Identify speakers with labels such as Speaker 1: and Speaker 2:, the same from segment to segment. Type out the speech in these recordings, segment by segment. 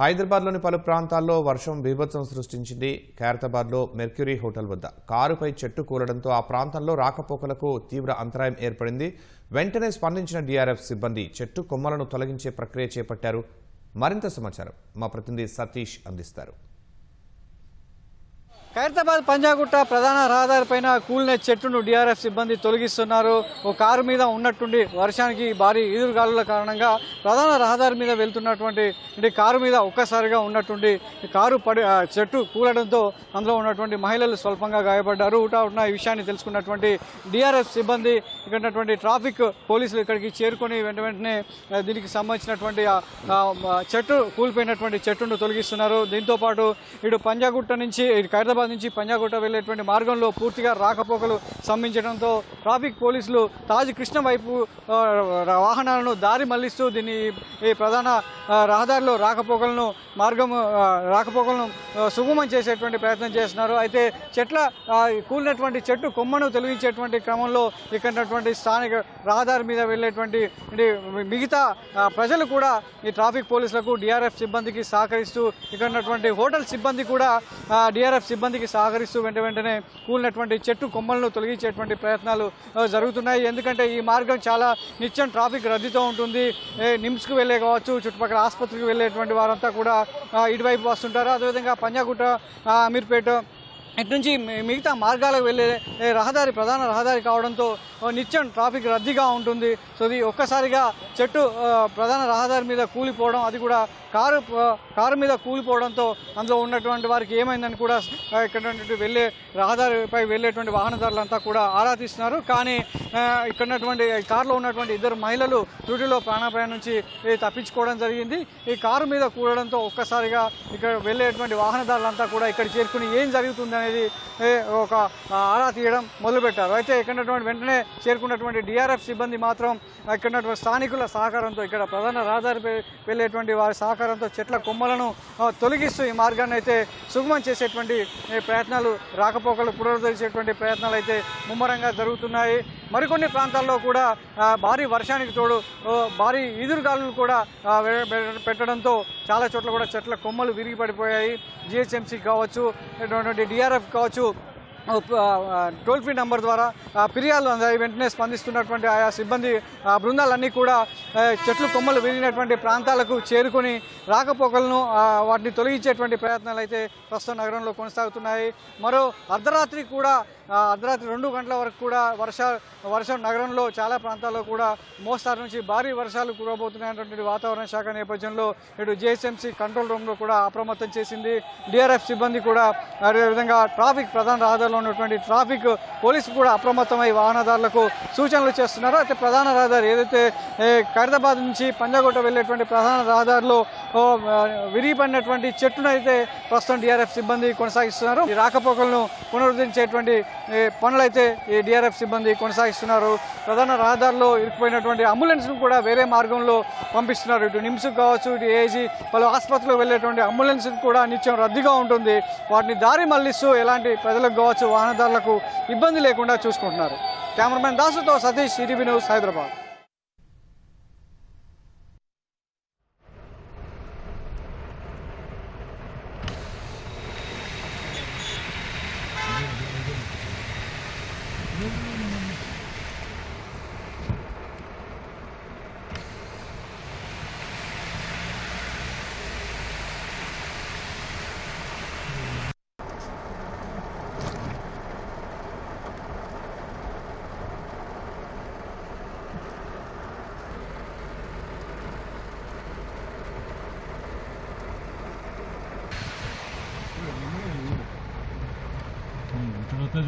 Speaker 1: హైదరాబాద్లోని పలు ప్రాంతాల్లో వర్షం బీభత్సం సృష్టించింది. ఖైరతాబాద్లో మెర్క్యూరీ హోటల్ వద్ద కారుపై చెట్టు కూలడంతో ఆ ప్రాంతంలో రాకపోకలకు తీవ్ర అంతరాయం ఏర్పడింది. వెంటనే స్పందించిన డీఆర్ఎఫ్ సిబ్బంది చెట్టు కొమ్మలను తొలగించే ప్రక్రియ చేపట్టారు. మరింత సమాచారం మా ప్రతినిధి సతీష్ అందిస్తారు.
Speaker 2: ఖైరతాబాద్ పంజాగుట్ట ప్రధాన రహదారిపైన కూలిన చెట్టును డిఆర్ఎఫ్ సిబ్బంది తొలగిస్తున్నారు. ఓ కారు మీద ఉన్నట్టుండి వర్షానికి భారీ ఈదురుగాలుల కారణంగా ప్రధాన రహదారి మీద వెళ్తున్నటువంటి కారు మీద ఒక్కసారిగా ఉన్నట్టుండి కారు పడి చెట్టు కూలడంతో అందులో ఉన్నటువంటి మహిళలు స్వల్పంగా గాయపడ్డారు. ఊటా ఈ విషయాన్ని తెలుసుకున్నటువంటి డిఆర్ఎఫ్ సిబ్బంది ఇక్కడ ఉన్నటువంటి ట్రాఫిక్ పోలీసులు ఇక్కడికి చేరుకొని వెంట వెంటనే దీనికి సంబంధించినటువంటి చెట్టు కూలిపోయినటువంటి చెట్టును తొలగిస్తున్నారు. దీంతో పాటు ఇటు పంజాగుట్ట నుంచి ఇటు హైదరాబాద్ నుంచి పంజాగుట్ట వెళ్ళేటువంటి మార్గంలో పూర్తిగా రాకపోకలు స్తంభించడంతో ట్రాఫిక్ పోలీసులు తాజ్ కృష్ణ వైపు వాహనాలను దారి మళ్ళిస్తూ దీన్ని ఈ ప్రధాన రహదారిలో రాకపోకలను మార్గం రాకపోకలను సుగమం చేసేటువంటి ప్రయత్నం చేస్తున్నారు. అయితే చెట్ల కూలినటువంటి చెట్టు కొమ్మను తొలగించేటువంటి క్రమంలో ఇక్కడ ఉన్నటువంటి స్థానిక రహదారి మీద వెళ్ళేటువంటి మిగతా ప్రజలు కూడా ఈ ట్రాఫిక్ పోలీసులకు డిఆర్ఎఫ్ సిబ్బందికి సహకరిస్తూ ఇక్కడ ఉన్నటువంటి హోటల్ సిబ్బంది కూడా డిఆర్ఎఫ్ సిబ్బంది సిబ్బందికి సహకరిస్తూ వెంట వెంటనే కూలినటువంటి చెట్టు కొమ్మలను తొలగించేటువంటి ప్రయత్నాలు జరుగుతున్నాయి. ఎందుకంటే ఈ మార్గం చాలా నిత్యం ట్రాఫిక్ రద్దీతో ఉంటుంది. ఏ, నిమ్స్కి వెళ్ళే కావచ్చు చుట్టుపక్కల ఆసుపత్రికి వెళ్ళేటువంటి వారంతా కూడా ఇటువైపు వస్తుంటారు. అదేవిధంగా పంజాగుట్ట అమీర్పేట ఇటు నుంచి మిగతా మార్గాలకు వెళ్ళే రహదారి ప్రధాన రహదారి కావడంతో నిత్యం ట్రాఫిక్ రద్దీగా ఉంటుంది. సో ఇది ఒక్కసారిగా చెట్టు ప్రధాన రహదారి మీద కూలిపోవడం అది కూడా కారు కారు మీద కూలిపోవడంతో అందులో ఉన్నటువంటి వారికి ఏమైందని కూడా ఇక్కడ వెళ్ళే రహదారిపై వెళ్ళేటువంటి వాహనదారులంతా కూడా ఆరా తీస్తున్నారు కానీ ఇక్కడ ఉన్నటువంటి కారులో ఉన్నటువంటి ఇద్దరు మహిళలు త్రుటిలో ప్రాణాపాయం నుంచి తప్పించుకోవడం జరిగింది. ఈ కారు మీద కూడడంతో ఒక్కసారిగా ఇక్కడ వెళ్ళేటువంటి వాహనదారులంతా కూడా ఇక్కడ చేరుకుని ఏం జరుగుతుందని అనేది ఒక ఆరా తీయడం మొదలుపెట్టారు. అయితే ఇక్కడ వెంటనే చేరుకున్నటువంటి డిఆర్ఎఫ్ సిబ్బంది మాత్రం ఇక్కడ స్థానికుల సహకారంతో ఇక్కడ ప్రధాన రహదారిపై వెళ్ళేటువంటి వారి సహకారంతో చెట్ల కొమ్మలను తొలగిస్తూ ఈ మార్గాన్ని అయితే సుగమం చేసేటువంటి ప్రయత్నాలు రాకపోకలు పునరుద్ధరించేటువంటి ప్రయత్నాలు అయితే ముమ్మరంగా జరుగుతున్నాయి. మరికొన్ని ప్రాంతాల్లో కూడా భారీ వర్షానికి తోడు భారీ ఈదురుగాలు కూడా పెట్టడంతో చాలా చోట్ల కూడా చెట్ల కొమ్మలు విరిగి పడిపోయాయి జిహెచ్ఎంసీ కావచ్చు డిఆర్ఎఫ్ కావచ్చు టోల్ ఫ్రీ నెంబర్ ద్వారా ఫిర్యాదులు అందాయి. వెంటనే స్పందిస్తున్నటువంటి ఆయా సిబ్బంది బృందాలన్నీ కూడా చెట్లు కొమ్మలు విరిగినటువంటి ప్రాంతాలకు చేరుకొని రాకపోకలను వాటిని తొలగించేటువంటి ప్రయత్నాలు అయితే ప్రస్తుతం నగరంలో కొనసాగుతున్నాయి. మరో అర్ధరాత్రి కూడా అర్ధరాత్రి రెండు గంటల వరకు కూడా వర్ష వర్షం నగరంలో చాలా ప్రాంతాల్లో కూడా మోస్తారు నుంచి భారీ వర్షాలు కురవబోతున్నాయన్నటువంటి వాతావరణ శాఖ నేపథ్యంలో ఇటు జిహెచ్ఎంసీ కంట్రోల్ రూమ్లో కూడా అప్రమత్తం చేసింది. డిఆర్ఎఫ్ సిబ్బంది కూడా అదేవిధంగా ట్రాఫిక్ ప్రధాన రహదారులు ఉన్నటువంటి ట్రాఫిక్ పోలీసు కూడా అప్రమత్తమై వాహనదారులకు సూచనలు చేస్తున్నారు. అయితే ప్రధాన రహదారి ఏదైతే ఖైరదాబాద్ నుంచి పంజాగుట్ట వెళ్ళేటువంటి ప్రధాన రహదారిలో విరిగిపడినటువంటి చెట్టును అయితే ప్రస్తుతం డిఆర్ఎఫ్ సిబ్బంది కొనసాగిస్తున్నారు. ఈ రాకపోకలను పునరుద్ధరించేటువంటి పనులైతే ఈ డిఆర్ఎఫ్ సిబ్బంది కొనసాగిస్తున్నారు. ప్రధాన రహదారిలో ఇరుక్కుపోయినటువంటి అంబులెన్స్ను కూడా వేరే మార్గంలో పంపిస్తున్నారు. ఇటు నిమ్స్ కావచ్చు ఇటు ఏజీ పలు ఆసుపత్రులకు వెళ్ళేటువంటి అంబులెన్స్ కూడా నిత్యం రద్దీగా ఉంటుంది. వాటిని దారి మళ్ళిస్తూ ఎలాంటి ప్రజలకు కావచ్చు వాహనదారులకు ఇబ్బంది లేకుండా చూసుకుంటున్నారు. కెమెరామెన్ దాసుతో సతీష్ ఈటీవీ న్యూస్ హైదరాబాద్.
Speaker 3: Что-то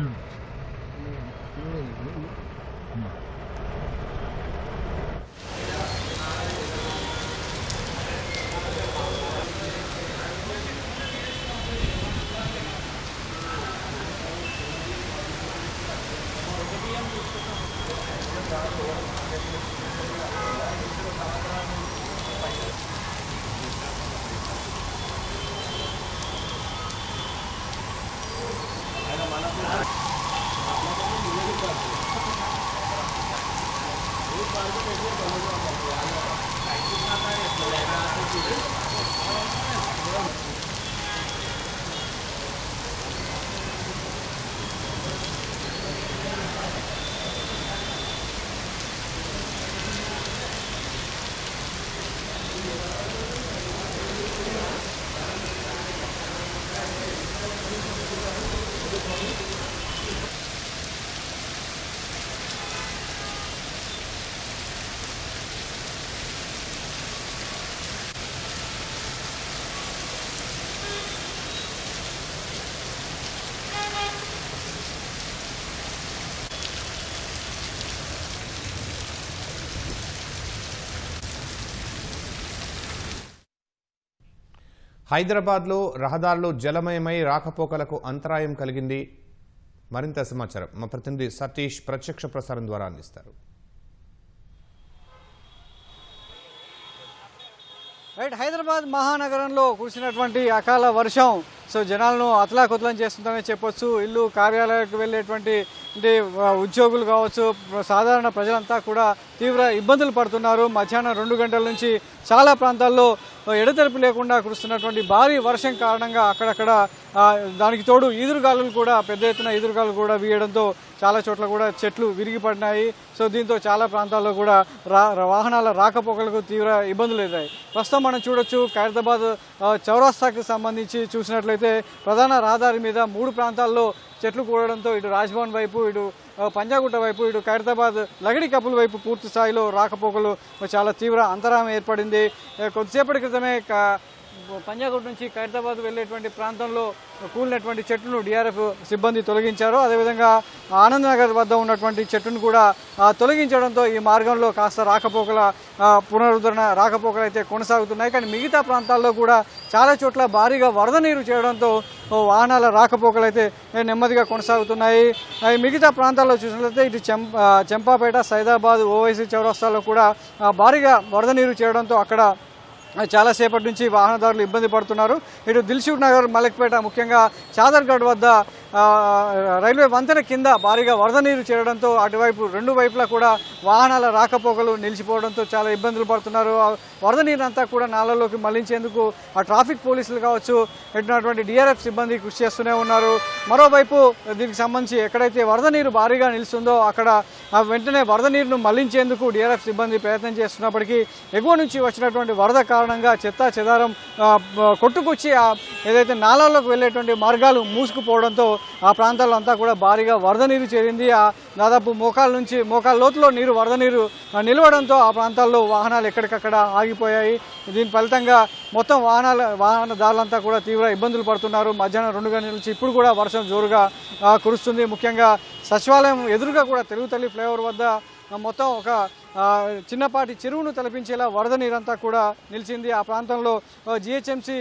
Speaker 1: హైదరాబాద్లో రహదారులు జలమయమై రాకపోకలకు అంతరాయం కలిగింది. మరింత సమాచారం మా ప్రతినిధి సతీష్ ప్రత్యక్ష ప్రసారం ద్వారా అందిస్తారు.
Speaker 2: రైట్ హైదరాబాద్ మహానగరంలో కురిసినటువంటి అకాల వర్షం సో జనాలను అతలాకుతలం చేస్తుందని చెప్పొచ్చు. ఇల్లు కార్యాలయాలకు వెళ్ళేటువంటి అంటే ఉద్యోగులు కావచ్చు సాధారణ ప్రజలంతా కూడా తీవ్ర ఇబ్బందులు పడుతున్నారు. మధ్యాహ్నం రెండు గంటల నుంచి చాలా ప్రాంతాల్లో ఎడతెరపు లేకుండా కురుస్తున్నటువంటి భారీ వర్షం కారణంగా అక్కడక్కడ దానికి తోడు ఈదురుగాలులు కూడా పెద్ద ఎత్తున ఈదురుగాలు కూడా వీయడంతో చాలా చోట్ల కూడా చెట్లు విరిగిపడినాయి. సో దీంతో చాలా ప్రాంతాల్లో కూడా రా వాహనాల రాకపోకలకు తీవ్ర ఇబ్బందులు ఎదురాయి ప్రస్తుతం మనం చూడొచ్చు ఖైరతాబాద్ చౌరాస్తాకి సంబంధించి చూసినట్లయితే ప్రధాన రహదారి మీద మూడు ప్రాంతాల్లో చెట్లు కూడడంతో ఇటు రాజ్భవన్ వైపు ఇటు పంజాగుట్ట వైపు ఇటు ఖైరతాబాద్ లగడి కప్పుల వైపు పూర్తి స్థాయిలో రాకపోకలు చాలా తీవ్ర అంతరాయం ఏర్పడింది. కొద్దిసేపటి క్రితమే పంజాగుడ్ నుంచి ఖైరతాబాద్ వెళ్ళేటువంటి ప్రాంతంలో కూలినటువంటి చెట్టును డిఆర్ఎఫ్ సిబ్బంది తొలగించారు. అదేవిధంగా ఆనంద్ నగర్ వద్ద ఉన్నటువంటి చెట్టును కూడా తొలగించడంతో ఈ మార్గంలో కాస్త రాకపోకల పునరుద్ధరణ రాకపోకలు అయితే కొనసాగుతున్నాయి. కానీ మిగతా ప్రాంతాల్లో కూడా చాలా చోట్ల భారీగా వరద నీరు చేయడంతో వాహనాల రాకపోకలు అయితే నెమ్మదిగా కొనసాగుతున్నాయి. మిగతా ప్రాంతాల్లో చూసినట్లయితే ఇటు చెం చెంపాపేట సైదాబాద్ ఓవైసీ చౌరస్తాలో కూడా భారీగా వరద నీరు చేయడంతో అక్కడ చాలాసేపటి నుంచి వాహనదారులు ఇబ్బంది పడుతున్నారు. ఇటు దిల్సుఖ్ నగర్ మలక్పేట ముఖ్యంగా చాదర్గఢ్ వద్ద రైల్వే వంతెన కింద భారీగా వరద నీరు చేరడంతో అటువైపు రెండు వైపులా కూడా వాహనాల రాకపోకలు నిలిచిపోవడంతో చాలా ఇబ్బందులు పడుతున్నారు. వరద నీరంతా కూడా నాళ్ళలోకి మళ్ళించేందుకు ఆ ట్రాఫిక్ పోలీసులు కావచ్చు ఎట్టినటువంటి డిఆర్ఎఫ్ సిబ్బంది కృషి చేస్తూనే ఉన్నారు. మరోవైపు దీనికి సంబంధించి ఎక్కడైతే వరద నీరు భారీగా నిలుస్తుందో అక్కడ ఆ వెంటనే వరద నీరును మళ్ళించేందుకు డిఆర్ఎఫ్ సిబ్బంది ప్రయత్నం చేస్తున్నప్పటికీ ఎగువ నుంచి వచ్చినటువంటి వరద కారణంగా చెత్త చెదారం కొట్టుకొచ్చి ఏదైతే నాలాల్లోకి వెళ్ళేటువంటి మార్గాలు మూసుకుపోవడంతో ఆ ప్రాంతాల్లో అంతా కూడా భారీగా వరద నీరు చేరింది. ఆ దాదాపు మోకాల నుంచి మోకాల లోతులో నీరు వరద నీరు నిలవడంతో ఆ ప్రాంతాల్లో వాహనాలు ఎక్కడికక్కడ ఆగిపోయాయి. దీని ఫలితంగా మొత్తం వాహనాల వాహనదారులంతా కూడా తీవ్ర ఇబ్బందులు పడుతున్నారు. మధ్యాహ్నం రెండు గంటల నుంచి ఇప్పుడు కూడా వర్షం జోరుగా కురుస్తుంది. ముఖ్యంగా సచివాలయం ఎదురుగా కూడా తెలుగు తల్లి ఫ్లైఓవర్ వద్ద మొత్తం ఒక చిన్నపాటి చెరువును తలపించేలా వరద నీరంతా కూడా నిలిచింది. ఆ ప్రాంతంలో జిహెచ్ఎంసీ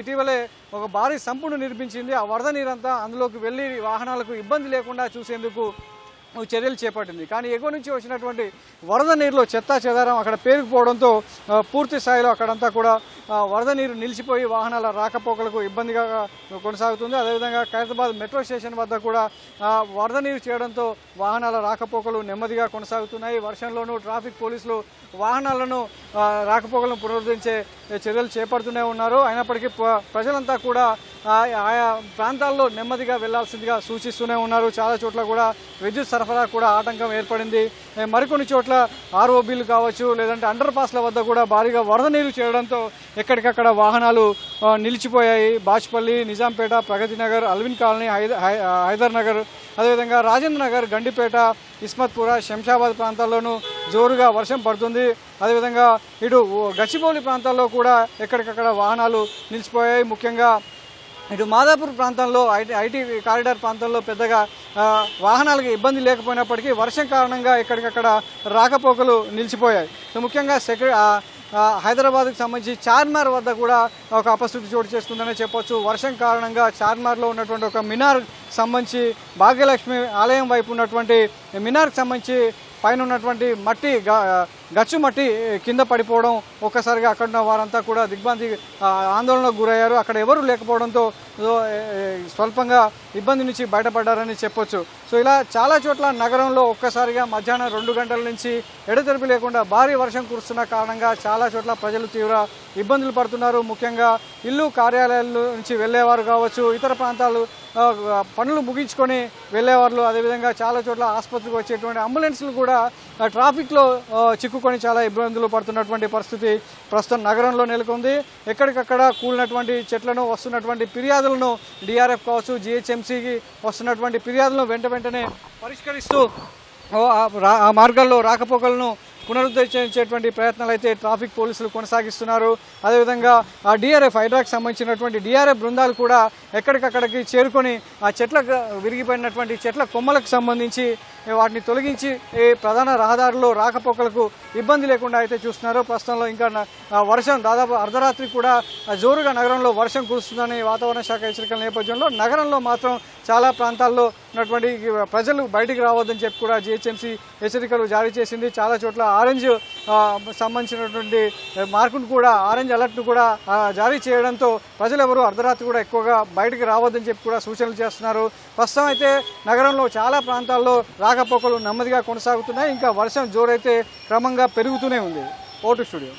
Speaker 2: ఇటీవలే ఒక భారీ సంపును నిర్మించింది. ఆ వరద నీరంతా అందులోకి వెళ్ళి వాహనాలకు ఇబ్బంది లేకుండా చూసేందుకు చర్యలు చేపట్టింది. కానీ ఎగువ నుంచి వచ్చినటువంటి వరద నీరులో చెత్తా చెదారం అక్కడ పేరుకుపోవడంతో పూర్తి స్థాయిలో అక్కడంతా కూడా వరద నీరు నిలిచిపోయి వాహనాల రాకపోకలకు ఇబ్బందిగా కొనసాగుతుంది. అదేవిధంగా ఖైరతాబాద్ మెట్రో స్టేషన్ వద్ద కూడా వరద నీరు చేయడంతో వాహనాల రాకపోకలు నెమ్మదిగా కొనసాగుతున్నాయి. వర్షంలోనూ ట్రాఫిక్ పోలీసులు వాహనాలను రాకపోకలను పునరుద్ధరించే చర్యలు చేపడుతూనే ఉన్నారు. అయినప్పటికీ ప్రజలంతా కూడా ఆయా ప్రాంతాల్లో నెమ్మదిగా వెళ్ళాల్సిందిగా సూచిస్తూనే ఉన్నారు. చాలా చోట్ల కూడా విద్యుత్ సరఫరా కూడా ఆటంకం ఏర్పడింది. మరికొన్ని చోట్ల ఆర్ఓబీలు కావచ్చు లేదంటే అండర్ పాస్ల వద్ద కూడా భారీగా వరద నీరు చేరడంతో ఎక్కడికక్కడ వాహనాలు నిలిచిపోయాయి. బాచ్పల్లి నిజాంపేట ప్రగతి నగర్ అల్విన్ కాలనీ హైద- హై- హైదర్ నగర్ అదేవిధంగా రాజేంద్ర నగర్ గండిపేట ఇస్మత్పుర శంషాబాద్ ప్రాంతాల్లోనూ జోరుగా వర్షం పడుతుంది. అదేవిధంగా ఇటు గచ్చిబౌలి ప్రాంతాల్లో కూడా ఎక్కడికక్కడ వాహనాలు నిలిచిపోయాయి. ముఖ్యంగా ఇటు మాదాపూర్ ప్రాంతంలో ఐటీ ఐటీ కారిడార్ ప్రాంతంలో పెద్దగా వాహనాలకు ఇబ్బంది లేకపోయినప్పటికీ వర్షం కారణంగా ఇక్కడికక్కడ రాకపోకలు నిలిచిపోయాయి. సో ముఖ్యంగా సెక్యూ హైదరాబాద్కు సంబంధించి చార్మార్ వద్ద కూడా ఒక అపస్థితి చోటు చేసుకుందనే చెప్పొచ్చు. వర్షం కారణంగా చార్మార్లో ఉన్నటువంటి ఒక మినార్ సంబంధించి భాగ్యలక్ష్మి ఆలయం వైపు ఉన్నటువంటి మినార్కి సంబంధించి పైన ఉన్నటువంటి మట్టి గచ్చు మట్టి కింద పడిపోవడం ఒక్కసారిగా అక్కడ ఉన్న వారంతా కూడా దిగ్భ్రాంతి ఆందోళనకు గురయ్యారు. అక్కడ ఎవరు లేకపోవడంతో స్వల్పంగా ఇబ్బంది నుంచి బయటపడ్డారని చెప్పొచ్చు. సో ఇలా చాలా చోట్ల నగరంలో ఒక్కసారిగా మధ్యాహ్నం రెండు గంటల నుంచి ఎడతెరిపి లేకుండా భారీ వర్షం కురుస్తున్న కారణంగా చాలా చోట్ల ప్రజలు తీవ్ర ఇబ్బందులు పడుతున్నారు. ముఖ్యంగా ఇల్లు కార్యాలయాల నుంచి వెళ్ళేవారు కావచ్చు ఇతర ప్రాంతాలు పనులు ముగించుకొని వెళ్ళేవాళ్ళు. అదేవిధంగా చాలా చోట్ల ఆసుపత్రికి వచ్చేటువంటి అంబులెన్స్లు కూడా ట్రాఫిక్లో చిక్కు చిక్కుకొని చాలా ఇబ్బందులు పడుతున్నటువంటి పరిస్థితి ప్రస్తుతం నగరంలో నెలకొంది. ఎక్కడికక్కడ కూలినటువంటి చెట్లను వస్తున్నటువంటి ఫిర్యాదులను డిఆర్ఎఫ్ కావచ్చు జిహెచ్ఎంసీకి వస్తున్నటువంటి ఫిర్యాదులను వెంట వెంటనే పరిష్కరిస్తూ ఆ మార్గాల్లో రాకపోకలను పునరుద్ధరించేటువంటి ప్రయత్నాలు అయితే ట్రాఫిక్ పోలీసులు కొనసాగిస్తున్నారు. అదేవిధంగా ఆ డిఆర్ఎఫ్ హైడ్రాక్ సంబంధించినటువంటి డిఆర్ఎఫ్ బృందాలు కూడా ఎక్కడికక్కడికి చేరుకొని ఆ చెట్ల విరిగిపోయినటువంటి చెట్ల కొమ్మలకు సంబంధించి వాటిని తొలగించి ఈ ప్రధాన రహదారిలో రాకపోకలకు ఇబ్బంది లేకుండా అయితే చూస్తున్నారు. ప్రస్తుతంలో ఇంకా వర్షం దాదాపు అర్ధరాత్రి కూడా జోరుగా నగరంలో వర్షం కురుస్తుందని వాతావరణ శాఖ హెచ్చరికల నేపథ్యంలో నగరంలో మాత్రం చాలా ప్రాంతాల్లో ఉన్నటువంటి ప్రజలు బయటికి రావద్దని చెప్పి కూడా జిహెచ్ఎంసీ హెచ్చరికలు జారీ చేసింది. చాలా చోట్ల ఆరెంజ్ సంబంధించినటువంటి మార్కును కూడా ఆరెంజ్ అలర్ట్ను కూడా జారీ చేయడంతో ప్రజలెవరూ అర్ధరాత్రి కూడా ఎక్కువగా బయటకు రావద్దని చెప్పి కూడా సూచనలు చేస్తున్నారు. ప్రస్తుతం అయితే నగరంలో చాలా ప్రాంతాల్లో రాకపోకలు నెమ్మదిగా కొనసాగుతున్నాయి. ఇంకా వర్షం జోరైతే క్రమంగా పెరుగుతూనే ఉంది. ఓటు స్టూడియో.